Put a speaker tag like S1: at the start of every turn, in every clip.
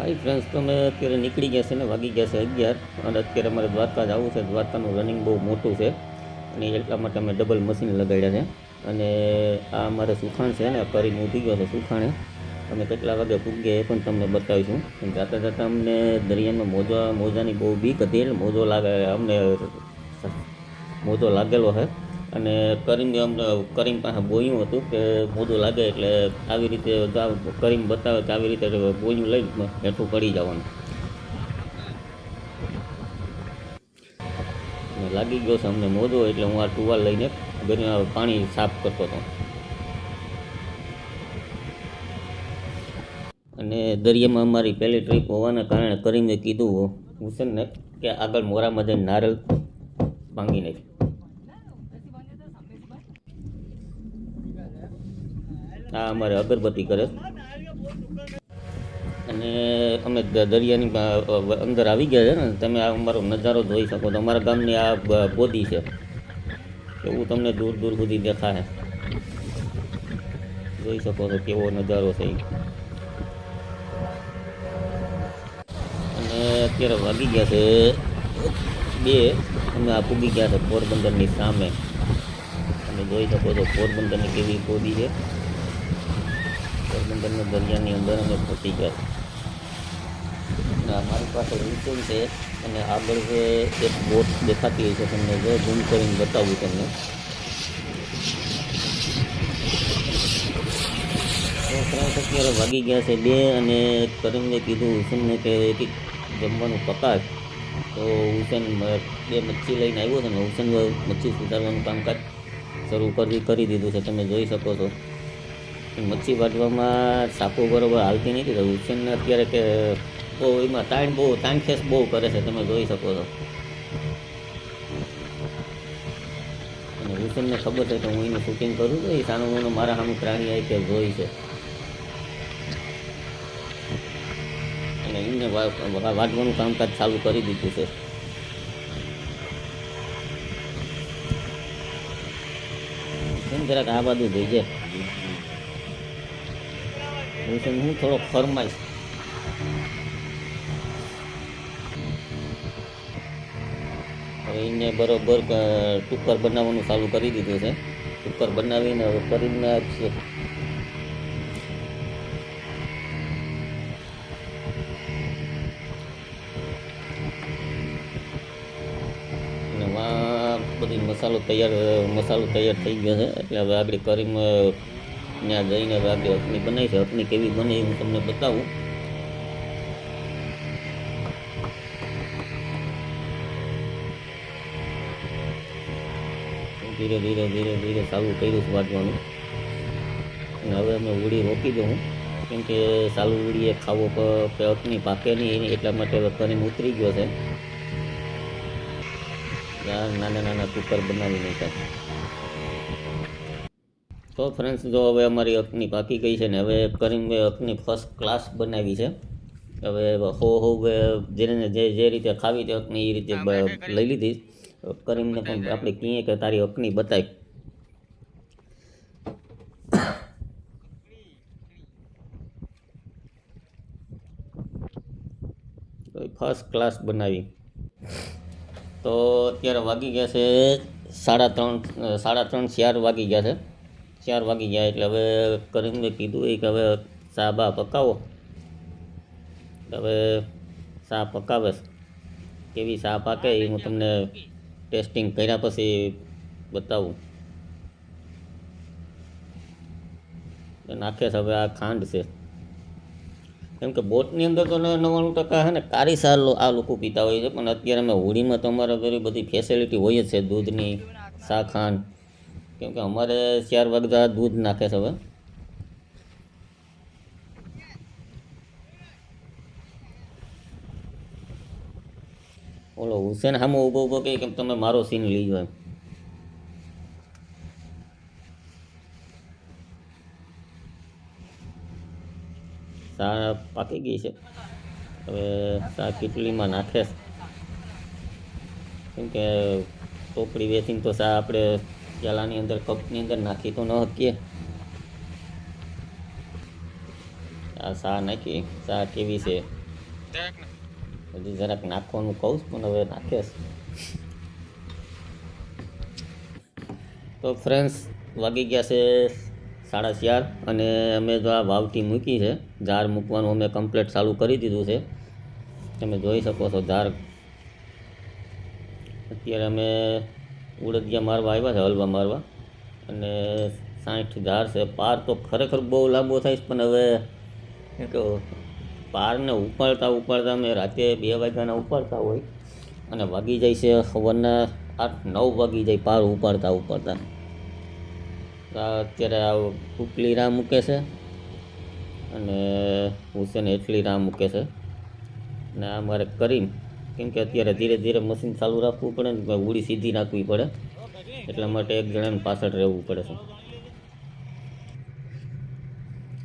S1: High friends તમે અત્યારે નીકળી ગયા છે ને, વાગી ગયા છે અગિયાર. અને અત્યારે અમારે દ્વારકા જ આવવું છે. દ્વારકાનું રનિંગ બહુ મોટું છે. અને એટલા માટે અમે ડબલ મશીન લગાડ્યા છે. અને આ અમારે સુખાણ છે ને કરીને ઊભી ગયો છે સુખાણે. અમે કેટલા વાગે પૂગ્યા એ પણ તમને બતાવીશું. જાતા જાતા અમને દરિયામાં મોજા, મોજાની બહુ બીક હતી એટલે મોજો લાગે, અમને મોજો લાગેલો છે અને કરીમ કરીમ પાસે બોયું હતું કે મોજું લાગે એટલે આવી રીતે કરીમ બતાવે કે આવી રીતે બોયું લઈ હેઠું પડી જવાનું. લાગી ગયો છે અમને મોજો એટલે હું આ ટુવાલ લઈને ઘરે પાણી સાફ કરતો હતો. અને દરિયામાં અમારી પહેલી ટ્રીપ હોવાના કારણે કરીમે કીધું હુસેનને કે આગળ મોરામાં જઈને નારળ ભાંગી નાખ. આ અમારે અગરબત્તી કરે. અને અમે દરિયાની અંદર આવી ગયા છે ને, તમે આ અમારો નજારો જોઈ શકો. તો અમારા ગામની આ બોદી છે. એવું તમને દૂર દૂર સુધી દેખાય. જોઈ શકો છો કેવો નજારો છે અને અત્યારે વાગી ગયા છે બે. અમે આ પૂગી ગયા છે પોરબંદરની સામે. તમે જોઈ શકો છો પોરબંદરની કેવી બોદી છે. પોરબંદરના દરિયાની અંદર અમે પહોંચી ગયા. અને અમારી પાસે ઊંચું છે અને આગળ જે એક બોટ દેખાતી હોય છે, તમને જો ઝૂમ કરીને બતાવું તમને. ત્રણ અત્યારે વાગી ગયા છે, બે અને કરીમને કીધું હુસેનને કે જમવાનું પકાશ તો હુસેન બે મચ્છી લઈને આવ્યો છે ને હુસેન મચ્છી સુધારવાનું કામકાજ શરૂ કરી કરી દીધું છે, તમે જોઈ શકો છો. મચ્છી વાટવામાં સાપો બરોબર હાલતી નથી, તો હુસેનને અત્યારે કે બહુ એમાં તાણ બહુ, તાણખેસ બહુ કરે છે, તમે જોઈ શકો છો. અને હુસેનને ખબર છે કે હું એનું શૂટિંગ કરું છું એ સાનું મોનું મારા સામે પ્રાણી આવી કે જોઈ છે. અને એમને વાટવાનું કામકાજ ચાલુ કરી દીધું છે. જરાક આ બાજુ જોઈજે હુસેન હું થોડો ફરમાઈશ. હવે એને બરોબર અ, ટુક્કર બનાવવાનું ચાલુ કરી દીધું છે. ટુકર બનાવીને હવે કરીને આપશે બધી મસાલો તૈયાર મસાલો તૈયાર થઈ ગયો છે. એટલે હવે આગળ કરીમ ત્યાં જઈને હવે આગળ બનાવી છે. અખની કેવી બને હું તમને બતાવું. ધીરે ધીરે ધીરે ધીરે ચાલુ કર્યું છે વાંચવાનું. હવે અમે ઉડી રોકી દઉં કેમ કે ચાલુ ઉડીએ ખાવો પ- કે અખની પાકે નહીં એટલા માટે કરીને ઉતરી ગયો છે. નાના નાના કુકર બનાવી નાખ્યા તો ફ્રેન્ડ્સ જો હવે અમારી અખની પાકી ગઈ છે ને હવે કરીમભાઈ અખની ફર્સ્ટ ક્લાસ બનાવી છે. હવે હો હો જેને જે જે રીતે ખાવી તે અખની એ રીતે લઈ લીધી. કરીમને પણ આપણે કહીએ કે તારી અખની બતાવી ફર્સ્ટ ક્લાસ બનાવી. તો અત્યારે વાગી ગયા છે સાડા ત્રણ સાડા ત્રણ ચાર વાગી ગયા છે. ચાર વાગી ગયા એટલે હવે કરીમભાઈ કીધું એ કે હવે સા બા પકાવો. હવે સા પકાવે કેવી સા પાકે એ હું તમને ટેસ્ટિંગ કર્યા પછી બતાવું. નાખે છે હવે આ ખાંડ છે. કેમ કે બોટની અંદર તો નવ્વાણું ટકા છે ને કારી સાર આ લોકો પીતા હોય છે, પણ અત્યારે અમે હોળીમાં તો અમારા ઘરે બધી ફેસિલિટી હોય જ છે, દૂધની સા ખાંડ. કેમ કે અમારે ચાર વાગતા દૂધ નાખે છે હવે. ઓલો હુસેન સામે ઊભો ઊભો કે કેમ તમે મારો સીન લીજો એમ. સા પાકી ગઈ છે. હવે સા કીટલીમાં નાખે. કેમ કે ટોપડી વેચીને તો સા આપણે પ્યાલાની અંદર, કપની અંદર નાખી તો ન શકીએ આ સા નાખી? સા કેવી છે? હજી જરાક નાખવાનું કહું પણ હવે નાખીશ તો ફ્રેન્ડ્સ વાગી ગયા છે સાડા ચાર અને અમે જો આ વાવટી મૂકી છે. ઝાર મૂકવાનું અમે કમ્પ્લેટ ચાલુ કરી દીધું છે. તમે જોઈ શકો છો ઝાર અત્યારે અમે ઉડદિયા મારવા આવ્યા છે, હલવા મારવા. અને સાઠ ધાર છે, પાર તો ખરેખર બહુ લાંબો થાય પણ હવે શું પારને ઉપાડતા ઉપાડતા અમે રાતે બે વાગ્યાના ઉપાડતા હોય, અને વાગી જાય છે સવારના આઠ, નવ વાગી જાય પાર ઉપાડતા ઉપાડતા. અત્યારે આ ઉપલી રાહ મૂકે છે, અને હુસેન એટલી રાહ મૂકે છે. અને આ મારે કરીમ કેમ કે અત્યારે ધીરે ધીરે મશીન ચાલુ રાખવું પડે ને ઉડી સીધી નાખવી પડે. એટલા માટે એક જણાને પાછળ રહેવું પડે છે.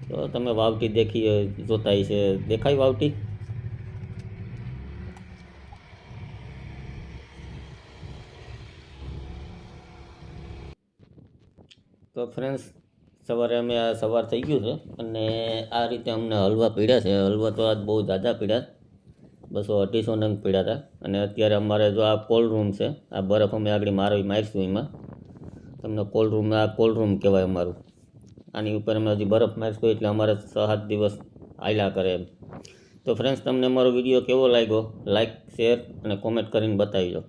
S1: તો તમે વાવટી દેખી જોતા છે. દેખાય વાવટી? તો ફ્રેન્ડ્સ સવારે અમે આ સવાર થઈ ગયું છે અને આ રીતે અમને હલવા પીડ્યા છે. હલવા તો આજ બહુ ઝાઝા પીડ્યા. બસો અઢીસો નંગ પીડ્યા હતા અને અત્યારે અમારે જો આ કોલ્ડ રૂમ છે, આ બરફ અમે આગળ મારવી મારીશું એમાં. તમને કોલ્ડ રૂમ આ કોલ્ડ રૂમ કહેવાય અમારું. આની ઉપર અમે હજી બરફ મારીશું એટલે અમારે સાત દિવસ આયલા કરે એમ. તો ફ્રેન્ડ્સ તમને અમારો વીડિયો કેવો લાગ્યો? લાઇક શેર અને કોમેન્ટ કરીને બતાવી દો